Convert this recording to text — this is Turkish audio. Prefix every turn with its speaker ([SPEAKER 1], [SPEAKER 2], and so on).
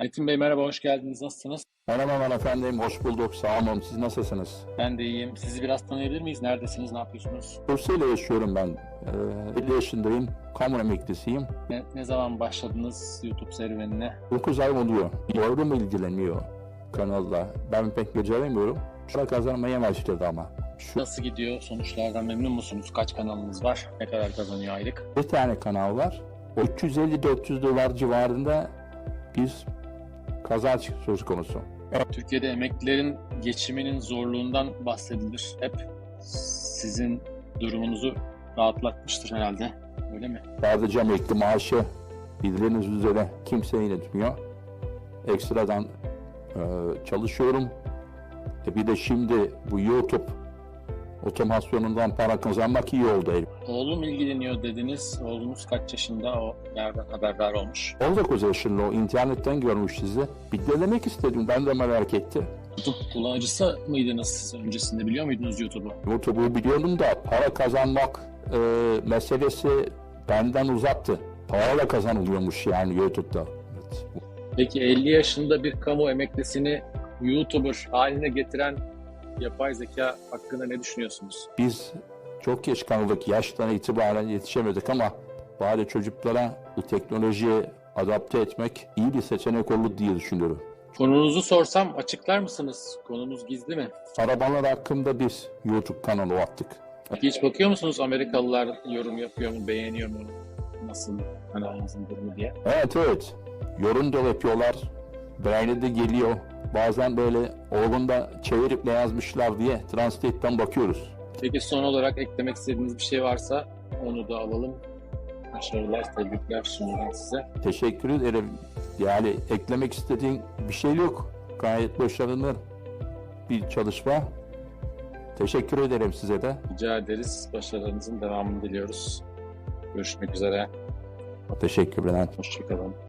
[SPEAKER 1] Metin Bey merhaba, hoş geldiniz. Nasılsınız?
[SPEAKER 2] Merhaba efendim, hoş bulduk. Sağ olun. Siz nasılsınız?
[SPEAKER 1] Ben de iyiyim. Sizi biraz tanıyabilir miyiz? Neredesiniz? Ne yapıyorsunuz?
[SPEAKER 2] Bursa'yla yaşıyorum ben. Ee, 50 yaşındayım. Kamu emeklisiyim.
[SPEAKER 1] Ne, ne zaman başladınız YouTube serüvenine?
[SPEAKER 2] 9 ay oluyor. Yorum ilgileniyor kanalla. Ben pek beceremiyorum. Para kazanmaya başladı ama. Şu
[SPEAKER 1] Nasıl gidiyor? Sonuçlardan memnun musunuz? Kaç kanalınız var? Ne kadar kazanıyor aylık?
[SPEAKER 2] bir tane kanal var. O 350-400 dolar civarında bir kazanç söz konusu.
[SPEAKER 1] Türkiye'de emeklilerin geçiminin zorluğundan bahsedilir. Hep sizin durumunuzu rahatlatmıştır herhalde. Öyle mi?
[SPEAKER 2] Sadece emekli maaşı bildiğiniz üzere kimse yönetmiyor. Ekstradan e, çalışıyorum. E bir de şimdi bu YouTube otomasyonundan para kazanmak iyi oldu.
[SPEAKER 1] Oğlum ilgileniyor dediniz. Oğlunuz kaç yaşında? O nereden haberdar olmuş?
[SPEAKER 2] 19 yaşında o internetten görmüş sizi. Bir denemek istedim. Ben de merak ettim.
[SPEAKER 1] YouTube kullanıcısı mıydınız siz öncesinde? Biliyor muydunuz YouTube'u?
[SPEAKER 2] YouTube'u biliyordum da para kazanmak e, meselesi benden uzaktı. Parayla kazanılıyormuş yani YouTube'da. Evet.
[SPEAKER 1] Peki 50 yaşında bir kamu emeklisini YouTuber haline getiren yapay zeka hakkında ne düşünüyorsunuz?
[SPEAKER 2] Biz çok geç kaldık. Yaştan itibaren yetişemedik ama bari çocuklara bu teknolojiye adapte etmek iyi bir seçenek olur diye düşünüyorum.
[SPEAKER 1] Konunuzu sorsam açıklar mısınız? Konumuz gizli mi?
[SPEAKER 2] Arabalar hakkında biz YouTube kanalı attık.
[SPEAKER 1] Hiç bakıyor musunuz Amerikalılar yorum yapıyor mu, beğeniyor mu? Nasıl kanalınızın durumu diye?
[SPEAKER 2] Evet evet. Yorum da yapıyorlar. Beğeni de geliyor. Bazen böyle oğlunda çevirip ne yazmışlar diye Translate'den bakıyoruz.
[SPEAKER 1] Peki son olarak eklemek istediğiniz bir şey varsa onu da alalım. Başarılar, tebrikler şimdiden size.
[SPEAKER 2] Teşekkür ederim. Yani eklemek istediğin bir şey yok. Gayet başarılı bir çalışma. Teşekkür ederim size de.
[SPEAKER 1] Rica ederiz. Başarılarınızın devamını diliyoruz. Görüşmek üzere.
[SPEAKER 2] Teşekkürler.
[SPEAKER 1] Hoşçakalın.